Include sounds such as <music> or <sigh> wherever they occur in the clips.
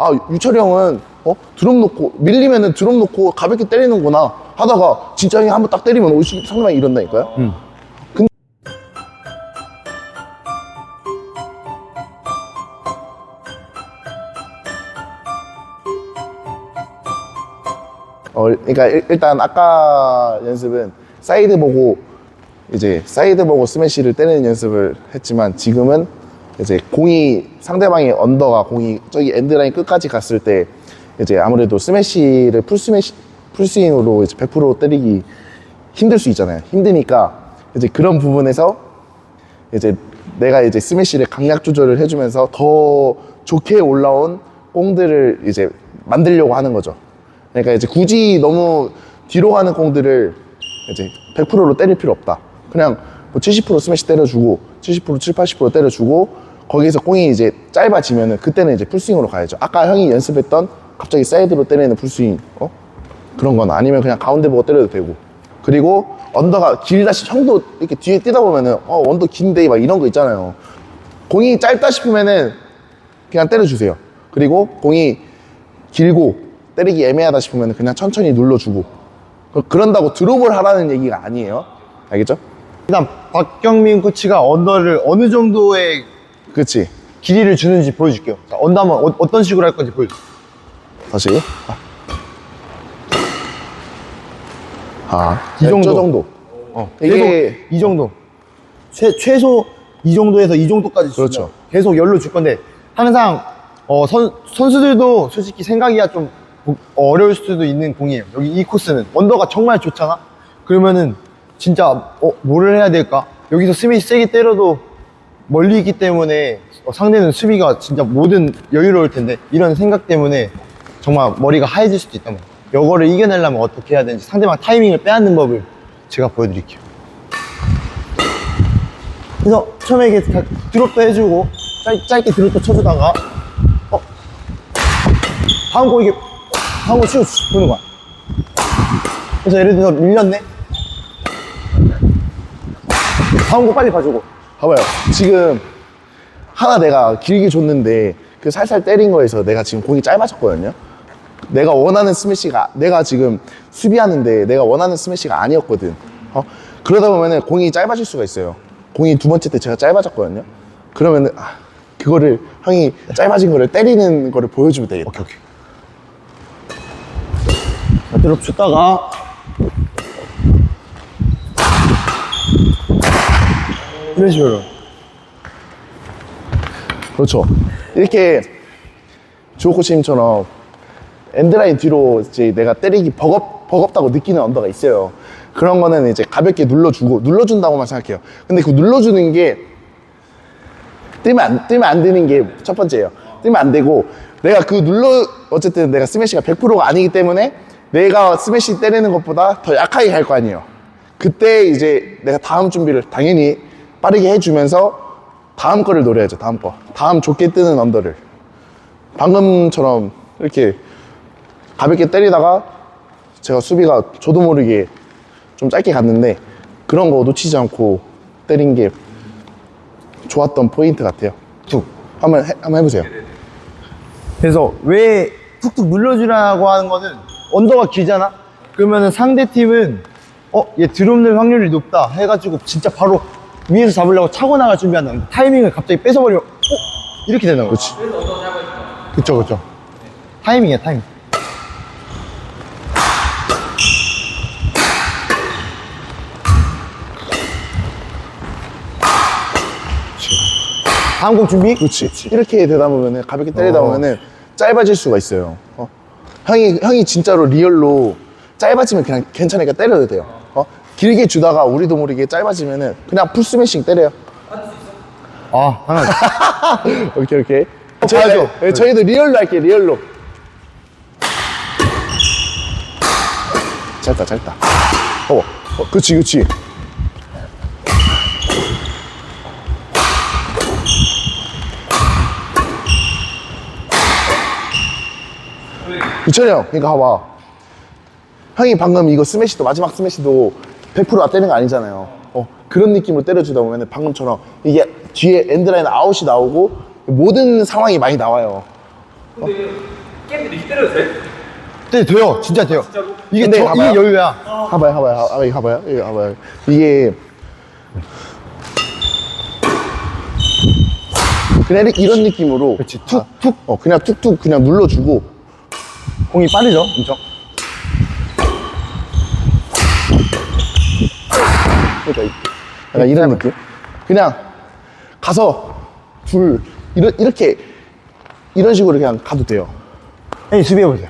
아 유철이 형은 어 드롭 놓고 밀리면은 드롭 놓고 가볍게 때리는구나 하다가 진짜 형이 한번 딱 때리면 오시 상대방이 이런다니까요. 어, 그러니까 일- 일단 아까 연습은 사이드 보고 이제 사이드 보고 스매시를 때리는 연습을 했지만 지금은 이제 공이 상대방의 언더가 공이 저기 엔드라인 끝까지 갔을 때 이제 아무래도 스매시를 풀 스매시 풀 스윙으로 이제 100% 때리기 힘들 수 있잖아요. 힘드니까 이제 그런 부분에서 이제 내가 이제 스매시를 강약 조절을 해주면서 더 좋게 올라온 공들을 이제 만들려고 하는 거죠. 그러니까 이제 굳이 너무 뒤로 가는 공들을 이제 100%로 때릴 필요 없다. 그냥 뭐70% 스매시 때려주고 70% 7, 80% 때려주고 거기에서 공이 이제 짧아지면은 그때는 이제 풀스윙으로 가야죠. 아까 형이 연습했던 갑자기 사이드로 때리는 풀스윙 어? 그런 건 아니면 그냥 가운데 보고 때려도 되고 그리고 언더가 길다시 형도 이렇게 뒤에 뛰다 보면은 어 언더 긴데 막 이런 거 있잖아요. 공이 짧다 싶으면은 그냥 때려주세요. 그리고 공이 길고 때리기 애매하다 싶으면 그냥 천천히 눌러주고 그- 그런다고 드롭을 하라는 얘기가 아니에요. 알겠죠? 일단 박경민 코치가 언더를 어느 정도의 그렇지. 길이를 주는지 보여줄게요. 자, 언더 한번 어, 어떤 식으로 할 건지 보여줄게요. 다시. 아, 이 정도. 저 정도. 어, 이게- 계속 이 정도. 최, 최소 이 정도에서 이 정도까지 그렇죠. 계속 열로 줄 건데 항상 어, 선, 선수들도 솔직히 생각이야 좀 보- 어려울 수도 있는 공이에요. 여기 이 코스는 언더가 정말 좋잖아. 그러면은 진짜 어, 뭐를 해야 될까? 여기서 스매시 세게 때려도 멀리 있기 때문에 어, 상대는 수비가 진짜 모든 여유로울 텐데 이런 생각 때문에 정말 머리가 하얘질 수도 있단 말이에요. 이거를 이겨내려면 어떻게 해야 되는지 상대방 타이밍을 빼앗는 법을 제가 보여드릴게요. 그래서 처음에 이게 다- 드롭도 해주고 짧, 짧게 드롭도 쳐주다가 어 다음 거 이게 다음 거 치고 보는 거야. 그래서 예를 들어서 밀렸네. 다음 거 빨리 봐주고 봐봐요. 지금 하나 내가 길게 줬는데 그 살살 때린 거에서 내가 지금 공이 짧아졌거든요. 내가 원하는 스매시가 내가 지금 수비하는데 내가 원하는 스매시가 아니었거든. 어? 그러다 보면은 공이 짧아질 수가 있어요. 공이 두 번째 때 제가 짧아졌거든요. 그러면은 아, 그거를 형이 짧아진 거를 때리는 거를 보여주면 되겠다. 오케이 오케이. 자, 드롭 줬다가 이런 식으로 그렇죠. 이렇게 주호 코치님처럼 엔드라인 뒤로 이제 내가 때리기 버겁, 버겁다고 느끼는 언더가 있어요. 그런 거는 이제 가볍게 눌러주고, 눌러준다고만 생각해요. 근데 그 눌러주는 게 뜨면 안, 뜨면 안 되는 게 첫 번째예요. 뜨면 안 되고, 내가 그 눌러, 어쨌든 내가 스매시가 100%가 아니기 때문에 내가 스매시 때리는 것보다 더 약하게 갈 거 아니에요. 그때 이제 내가 다음 준비를 당연히 빠르게 해주면서 다음 거를 노려야죠. 다음 거. 다음 좋게 뜨는 언더를. 방금처럼 이렇게 가볍게 때리다가 제가 수비가 저도 모르게 좀 짧게 갔는데 그런 거 놓치지 않고 때린 게 좋았던 포인트 같아요. 툭. 한번 해, 한번 해보세요. 그래서 왜 툭툭 눌러주라고 하는 거는 언더가 길잖아? 그러면은 상대 팀은 어, 얘 드롭 늘 확률이 높다 해가지고 진짜 바로 위에서 잡으려고 차고 나갈 준비한다. 타이밍을 갑자기 뺏어버리면 어? 이렇게 되는 거야. 그렇지. 그쵸, 그쵸. 타이밍이야, 타이밍. 다음 곡 준비? 그렇지. 이렇게 되다 보면은 가볍게 때리다 어. 보면은 짧아질 수가 있어요. 어? 형이 형이 진짜로 리얼로 짧아지면 그냥 괜찮으니까 때려도 돼요. 어? 길게 주다가 우리도 모르게 짧아지면은 그냥 풀 스매싱 때려요. 아, 당연하지. <laughs> 오케이 오케이. 저희, 네, 저희도 리얼로 할게요. 리얼로. 짧다 짧다. 어, 어 그치 그치. 유철이 형, 그러니까 봐봐. 형이 방금 이거 스매시도 마지막 스매시도 100%안 때리는 거 아니잖아요. 어, 그런 느낌으로 때려주다 보면 방금처럼 이게 뒤에 엔드라인 아웃이 나오고 모든 상황이 많이 나와요. 근데 게임들이 이렇게 때려도 돼? 네, 돼요. 진짜 돼요. 이게, 근데 저. 이게 여유야. 봐봐요, 봐봐요, 봐봐요, 봐봐요, 이거 봐봐요. 이게 그냥 이렇게 이런 느낌으로 그렇지. 툭, 툭, 어 그냥 툭툭 그냥 눌러주고 공이 빠르죠, 엄청. 그러니까 이- 약간 이런 느낌. 그냥 가서 둘 이런 이렇게 이런 식으로 그냥 가도 돼요. 형님, 수비해보세요.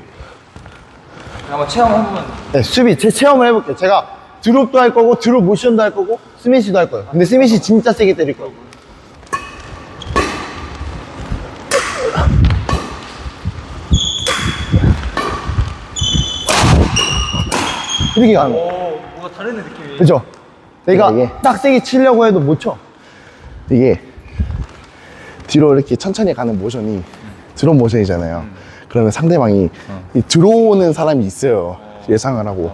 한번 체험 한번 네, 수비 제 체험을 해볼게요. 제가 드롭도 할 거고 드롭 모션도 할 거고 스매시도 할 거예요. 근데 스매시 진짜 세게 때릴 거예요. 이렇게 가는 거. 오 뭔가 다른 느낌이 그죠? 내가 이게- 딱 세게 치려고 해도 못 쳐. 이게 뒤로 이렇게 천천히 가는 모션이 드론 모션이잖아요. 그러면 상대방이 이 들어오는 사람이 있어요. 예상을 하고.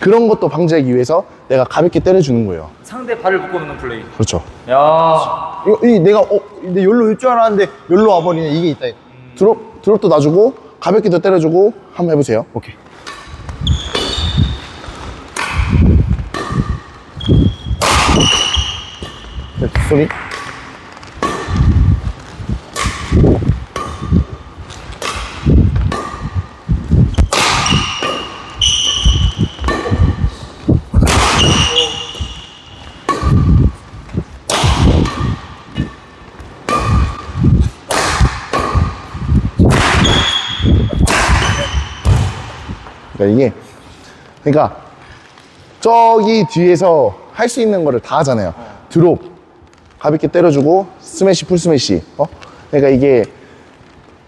그런 것도 방지하기 위해서 내가 가볍게 때려주는 거예요. 상대 발을 묶어놓는 플레이 그렇죠. 야 이거, 이 내가 어, 근데 열로 올 줄 알았는데 열로 와버리네. 이게 있다. 드롭, 드롭도 놔주고 가볍게 더 때려주고 한번 해보세요. 오케이. 소리. 그러니까 이게 그러니까 저기 뒤에서 할 수 있는 거를 다 하잖아요. 드롭 가볍게 때려주고 스매시 풀 스매시. 어? 그러니까 이게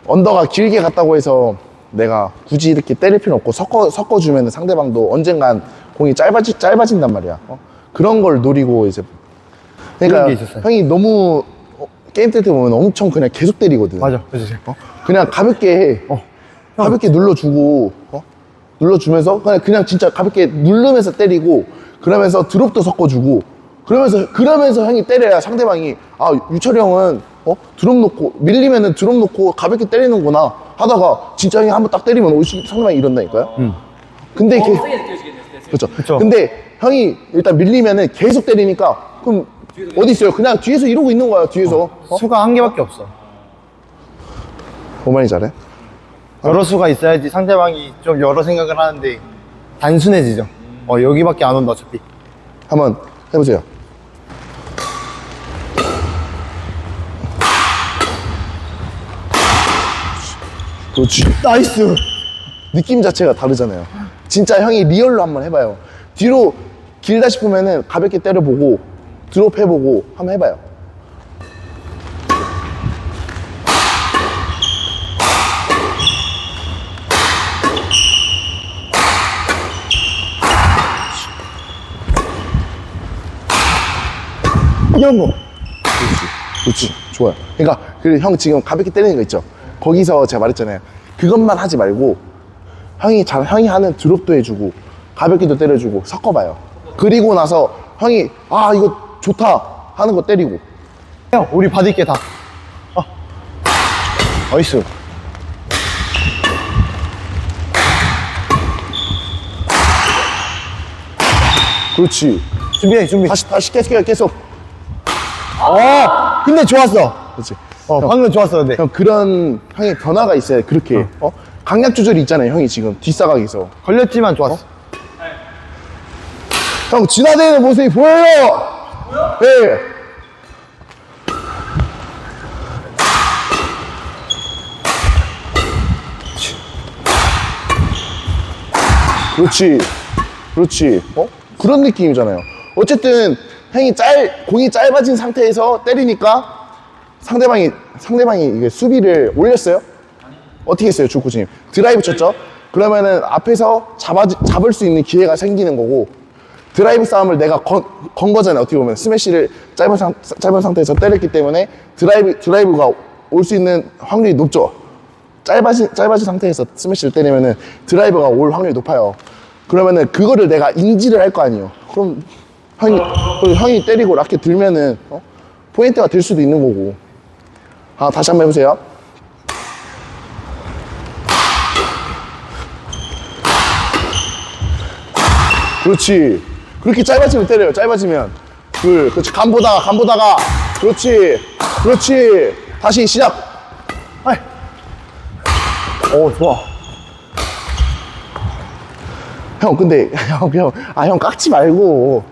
언더가 길게 갔다고 해서 내가 굳이 이렇게 때릴 필요 없고 섞어 섞어주면 상대방도 언젠간 공이 짧아지 짧아진단 말이야. 어? 그런 걸 노리고 이제 그러니까. 형이 너무 어, 게임 때 보면 엄청 그냥 계속 때리거든. 맞아. 어? 그냥 가볍게 해. 어. 가볍게 눌러주고, 어? 눌러주면서, 그냥, 그냥 진짜 가볍게 누르면서 때리고, 그러면서 드롭도 섞어주고, 그러면서, 그러면서 형이 때려야 상대방이, 아, 유철이 형은, 어? 드롭 놓고, 밀리면은 드롭 놓고 가볍게 때리는구나. 하다가, 진짜 형이 한번 딱 때리면 오시- 상대방이 이런다니까요? 근데 세게 느껴지겠네 스트레스. 그렇죠. 그쵸. 근데 형이 일단 밀리면은 계속 때리니까, 그럼 어디 있어요? 그냥 뒤에서 이러고 있는 거야, 뒤에서. 어? 수가 한 개밖에 없어. 오만이 잘해? 여러 수가 있어야지 상대방이 좀 여러 생각을 하는데 단순해지죠. 어, 여기밖에 안 온다, 어차피. 한번 해보세요. 그렇지. 나이스! 느낌 자체가 다르잖아요. 진짜 형이 리얼로 한번 해봐요. 뒤로 길다 싶으면은 가볍게 때려보고 드롭 해보고 한번 해봐요. 이런 거. 그렇지. 좋아요. 그러니까 그형 지금 가볍게 때리는 거 있죠. 거기서 제가 말했잖아요. 그것만 하지 말고 형이 잘 형이 하는 드롭도 해주고 가볍게도 때려주고 섞어봐요. 그리고 나서 형이 아 이거 좋다 하는 거 때리고 형, 우리 받을게 다. 어. 나이스. 그렇지. 준비해, 준비. 다시 다시 계속 계속. 어! 근데 좋았어. 그렇지. 어, 형, 방금 좋았어, 근데. 형 그런 형의 변화가 있어요. 그렇게 어? 강약 조절이 있잖아요. 형이 지금 뒷사각에서 걸렸지만 좋았어. 형 진화되는 모습이 보여요. 예. 그렇지. 그렇지. 어? 그런 느낌이잖아요. 어쨌든 형이 짧 공이 짧아진 상태에서 때리니까 상대방이 상대방이 이게 수비를 올렸어요. 어떻게 했어요, 주코님? 드라이브 쳤죠? 그러면은 앞에서 잡아, 잡을 수 있는 기회가 생기는 거고, 드라이브 싸움을 내가 건, 건 거잖아요, 어떻게 보면. 스매시를 짧은, 상, 짧은 상태에서 때렸기 때문에 드라이브, 드라이브가 올 수 있는 확률이 높죠. 짧아진, 짧아진 상태에서 스매시를 때리면은 드라이브가 올 확률이 높아요. 그러면은 그거를 내가 인지를 할 거 아니에요. 그럼 형이, 형이 때리고 라켓 들면은, 어? 포인트가 될 수도 있는 거고. 아, 다시 한번 해보세요. 그렇지. 그렇게 짧아지면 때려요. 짧아지면. 둘. 그렇지. 간 보다가, 간 보다가. 그렇지. 그렇지. 다시 시작. 아이. 오, 좋아. 형, 근데, <laughs> 형, 형. 아, 형, 깎지 말고.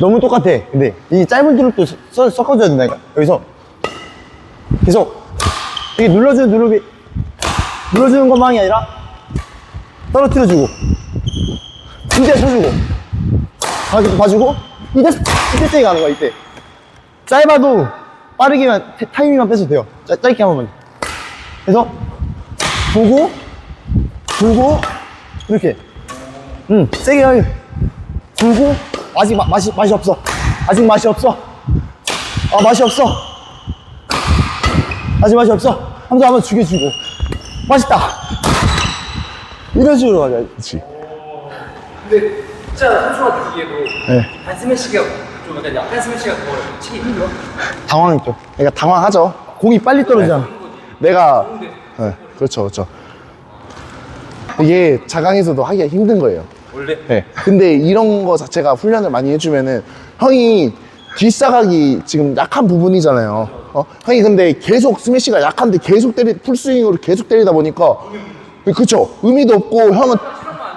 너무 똑같아. 근데 이 짧은 드롭도 섞어줘야 된다니까. 여기서 계속. 이게 눌러주는 누르기 눌러주는 것만이 아니라 떨어뜨려주고 이때 쳐주고 봐주고 봐주고 이때 이때 세게 가는 거야 이때. 짧아도 빠르게만 태- 타이밍만 빼도 돼요. 짧, 짧게 한 번만. 그래서 보고 보고 이렇게. 응 세게 하게 불고 아직 마, 맛이 맛이 없어. 아직 맛이 없어. 아 맛이 없어 아직 맛이 없어? 한번 한번 죽여주고. 맛있다. 이런 식으로 그렇지. 근데 진짜 선수가 느끼기에도 네. 반 스매시가 좀 약간 약간 스매시가 더 치기 힘들어. 당황했죠 그러니까 당황하죠. 공이 빨리 떨어지잖아. 내가 네, 그렇죠 그렇죠. 이게 자강에서도 하기가 힘든 거예요. 원래? 네. 근데 이런 거 자체가 훈련을 많이 해주면은 형이 뒷사각이 지금 약한 부분이잖아요 어? 형이 근데 계속 스매시가 약한데 계속 때리 풀스윙으로 계속 때리다 보니까 그쵸 의미도 없고 형은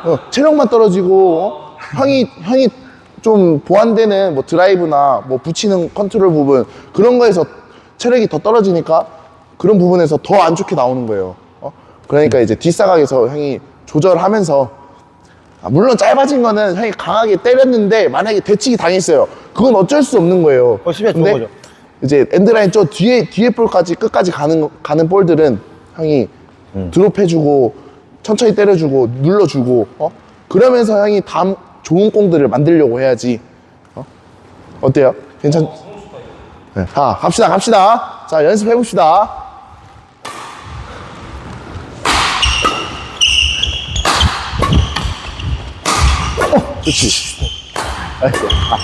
어, 체력만 떨어지고 어? 형이 형이 좀 보완되는 뭐 드라이브나 뭐 붙이는 컨트롤 부분 그런 거에서 체력이 더 떨어지니까 그런 부분에서 더 안 좋게 나오는 거예요. 어? 그러니까 이제 뒷사각에서 형이 조절하면서 아, 물론 짧아진 거는 형이 강하게 때렸는데 만약에 대치기 당했어요. 그건 어쩔 수 없는 거예요. 그거 수비가 좋은 근데 거죠. 이제 엔드라인 저 뒤에 뒤에 볼까지 끝까지 가는 거- 가는 볼들은 형이 음. 드롭해주고 천천히 때려주고 눌러주고 어 그러면서 형이 다음 좋은 공들을 만들려고 해야지. 어 어때요? 괜찮? 네. 자 갑시다 갑시다. 자 연습해 봅시다. 그렇지. 나이스. 아.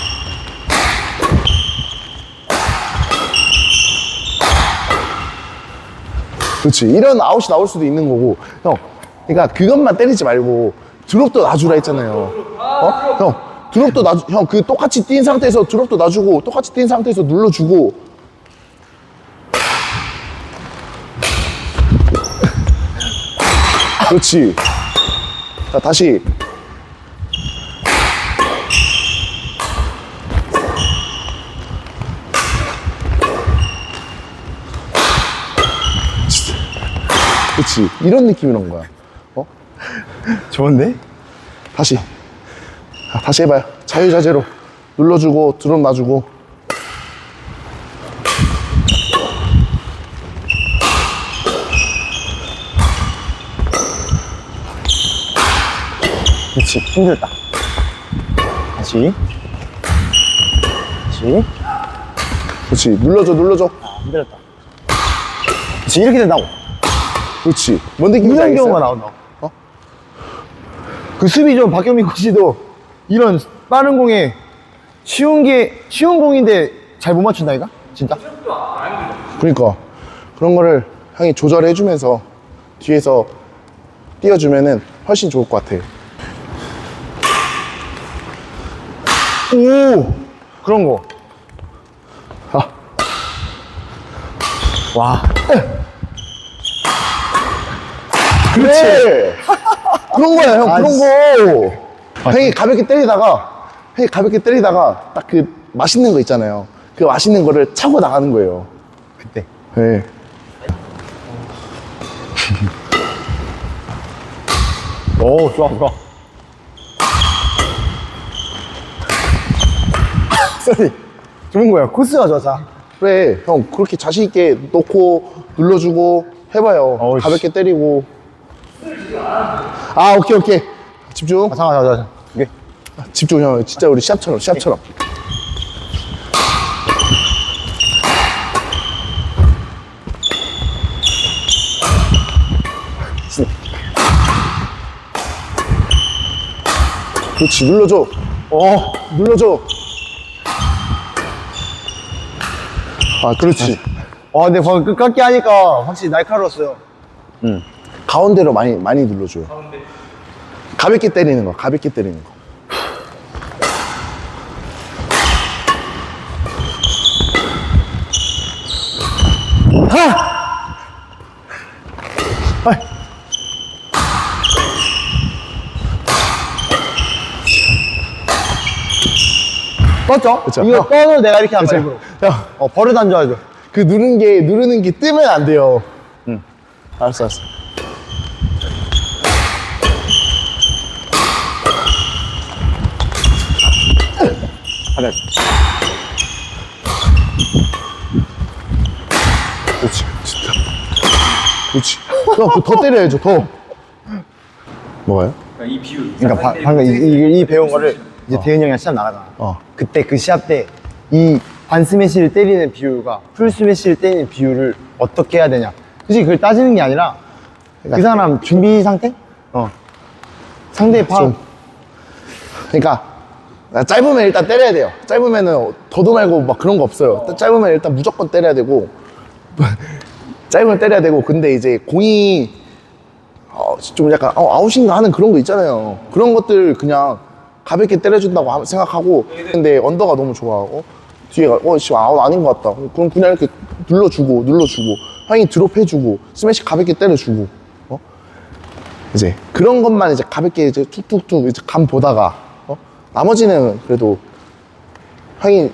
그렇지. 이런 아웃이 나올 수도 있는 거고. 형, 그러니까 그것만 때리지 말고 드롭도 놔주라 했잖아요. 어? 형, 드롭도 놔주, 형, 그 똑같이 뛴 상태에서 드롭도 놔주고, 똑같이 뛴 상태에서 눌러주고. 그렇지. 자, 다시. 그렇지. 이런 느낌이란 거야. 어? 좋은데? 다시. 아, 다시 해봐요. 자유자재로. 눌러주고, 드롭 놔주고. 그렇지 힘들다 다시 다시 그렇지. 눌러줘, 눌러줘. 아, 힘들었다 그렇지 이렇게 된다고 그렇지. 뭔 느낌인지 이런 알겠어요? 경우가 나온다고 어? 그 수비 좀 박경민 코치도 이런 빠른 공에 쉬운 게 쉬운 공인데 잘 못 맞춘다니까 진짜 그러니까. 그런 거를 형이 조절해 주면서 뒤에서 띄워주면은 훨씬 좋을 것 같아. 오 그런 거. 아. 와. 그렇지. <laughs> 그런 거야, 형. 아, 그런 씨. 거. 형이 가볍게 때리다가, 형이 가볍게 때리다가 딱 그 맛있는 거 있잖아요. 그 맛있는 거를 차고 나가는 거예요. 그때. 네. <laughs> 오 좋아 좋아. 쏘리. 좋은 거야. 코스가 좋아. 그래, 형. 그렇게 자신있게 놓고, 눌러주고, 해봐요. 어이씨. 가볍게 때리고. 아, 오케이, 오케이. 집중. 아, 잠깐 잠깐 잠깐. 집중, 형. 진짜 우리 시합처럼, 시합처럼. 그렇지, 눌러줘. 어, 눌러줘. 아, 그렇지. 와 근데 방금 끝까지 하니까 확실히 날카로웠어요. 가운데로 많이 많이 눌러줘요. 가볍게 때리는 거, 가볍게 때리는 거. 하! 빨리. 떴죠? 그쵸? 이거 떠도 내가 이렇게 안 그쵸? 말고. 야. 어, 버릇 안 좋아져. 그 누른 게, 누르는 게 뜨면 안 돼요. 응. 알았어, 알았어. 하나. 그렇지, 진짜. 그렇지. 형, 그거 더 때려야죠, 더. 뭐가요? 그러니까 이 비율. 그러니까 바- 방금 이, 이, 이 배운 거를 이제 대현이 형이랑 시합 나가잖아. 어. 그때 그 시합 때 이 반 스매시를 때리는 비율과 풀 스매시를 때리는 비율을 어떻게 해야 되냐. 굳이 그걸 따지는 게 아니라 그 사람 준비 상태? 어. 상대 파악. 좀. 그러니까 나 짧으면 일단 때려야 돼요. 짧으면은 더도 말고 막 그런 거 없어요. 짧으면 일단 무조건 때려야 되고 <laughs> 짧으면 때려야 되고 근데 이제 공이 어, 좀 약간 어, 아웃인가 하는 그런 거 있잖아요. 그런 것들 그냥 가볍게 때려준다고 하- 생각하고 근데 언더가 너무 좋아하고 뒤에가 어, 씨 아웃 아닌 것 같다. 그럼 그냥 이렇게 눌러주고 눌러주고 형이 드롭해주고 스매시 가볍게 때려주고 어? 이제 그런 것만 이제 가볍게 이제 툭툭툭 이제 감 보다가 어? 나머지는 그래도 형이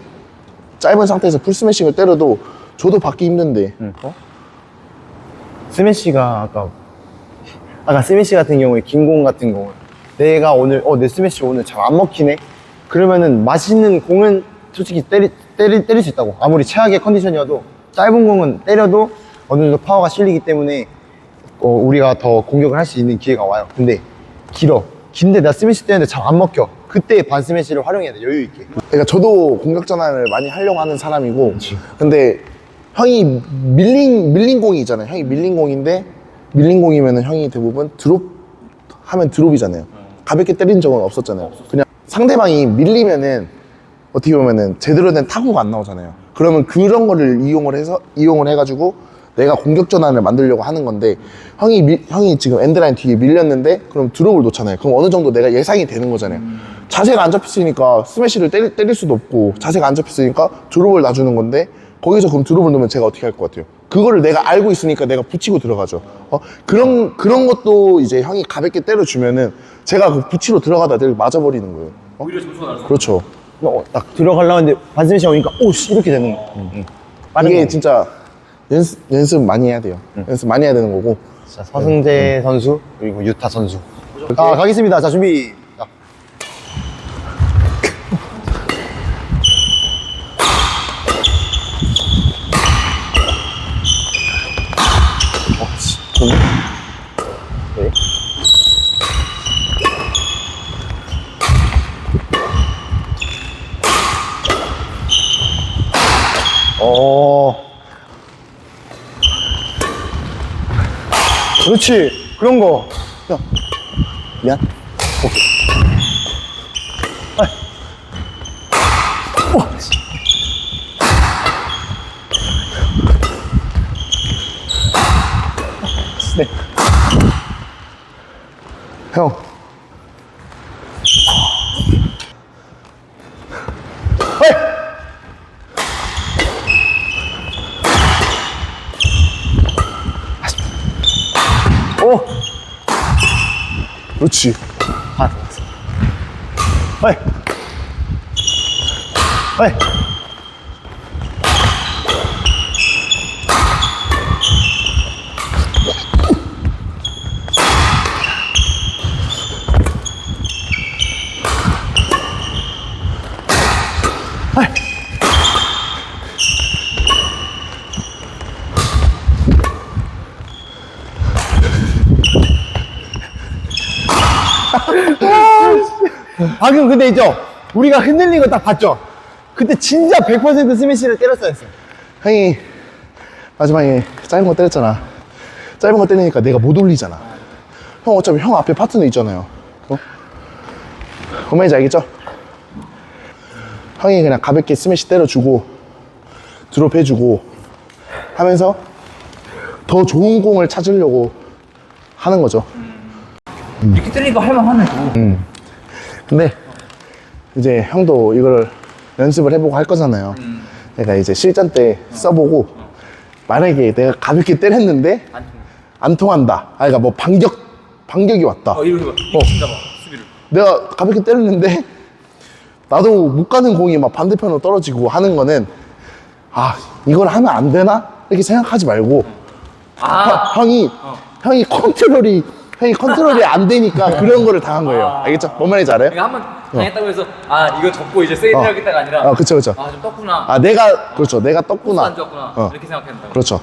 짧은 상태에서 풀 스매싱을 때려도 저도 받기 힘든데. 어? 스매시가 아까 아까 스매시 같은 경우에 긴 공 같은 경우 내가 오늘 어 내 스매시 오늘 잘 안 먹히네? 그러면은 맛있는 공은 솔직히 때리, 때리, 때릴 수 있다고. 아무리 최악의 컨디션이어도 짧은 공은 때려도 어느 정도 파워가 실리기 때문에 어, 우리가 더 공격을 할 수 있는 기회가 와요. 근데 길어. 긴데 나 스매시 때리는데 잘 안 먹혀 그때 반 스매시를 활용해야 돼 여유 있게. 그러니까 저도 공격 전환을 많이 하려고 하는 사람이고 근데 형이 밀린 밀린 공이 있잖아요. 형이 밀린 공인데 밀린 공이면은 형이 대부분 드롭 하면 드롭이잖아요. 가볍게 때린 적은 없었잖아요. 그냥 상대방이 밀리면은 어떻게 보면은 제대로 된 타구가 안 나오잖아요. 그러면 그런 거를 이용을 해서 이용을 해가지고 내가 공격 전환을 만들려고 하는 건데 형이 밀- 형이 지금 엔드라인 뒤에 밀렸는데 그럼 드롭을 놓잖아요. 그럼 어느 정도 내가 예상이 되는 거잖아요 자세가 안 잡혔으니까 스매시를 때릴, 때릴 수도 없고 자세가 안 잡혔으니까 드롭을 놔주는 건데 거기서 그럼 드롭을 넣으면 제가 어떻게 할 것 같아요 그거를 내가 알고 있으니까 내가 붙이고 들어가죠 어? 그런 그런 것도 이제 형이 가볍게 때려주면은 제가 그 붙이러 들어가다 늘 맞아버리는 거예요 어? 오히려 점수가 나서. 그렇죠 어, 딱 들어가려고 했는데 반 스매시 오니까 오씨 이렇게 되는 거야 빠른 이게 거. 진짜 연습, 연습 많이 해야 돼요 연습 많이 해야 되는 거고 자, 서승재 선수 그리고 유타 선수. 자 가겠습니다. 자 준비. 그렇지. 그런 거. 형 미안 네. 형 오. 그렇지 아, 좋았어. 어이. 어이. 방금 근데 있죠? 우리가 흔들린 거 딱 봤죠? 그때 진짜 100% 스매시를 때렸어야 했어. 형이 마지막에 짧은 거 때렸잖아. 짧은 거 때리니까 내가 못 올리잖아. 형 어차피 형 앞에 파트너 있잖아요. 어? 뭔 말인지 알겠죠? 형이 그냥 가볍게 스매시 때려주고 드롭 해주고 하면서 더 좋은 공을 찾으려고 하는 거죠. 이렇게 때리니까 할만하네. 또. 근데 이제 형도 이걸 연습을 해보고 할 거잖아요. 내가 이제 실전 때 써보고 만약에 내가 가볍게 때렸는데 안 통한다. 아, 그러니까 뭐 반격, 반격이 왔다. 어, 이렇게 봐. 진짜 봐. 수비를. 내가 가볍게 때렸는데 나도 못 가는 공이 막 반대편으로 떨어지고 하는 거는 아 이걸 하면 안 되나 이렇게 생각하지 말고 아, 형, 이 형이 컨트롤이 형이 컨트롤이 안 되니까 그런 거를 당한 거예요. 아. 알겠죠? 뭔 말인지 알아요? 내가 한 번 당했다고 해서 아 이거 접고 이제 세이브하겠다가 아니라 어, 그쵸, 그쵸. 아 좀 떴구나. 아 내가 그렇죠. 내가 떴구나. 안 좋았구나. 어. 이렇게 생각했는다. 그렇죠.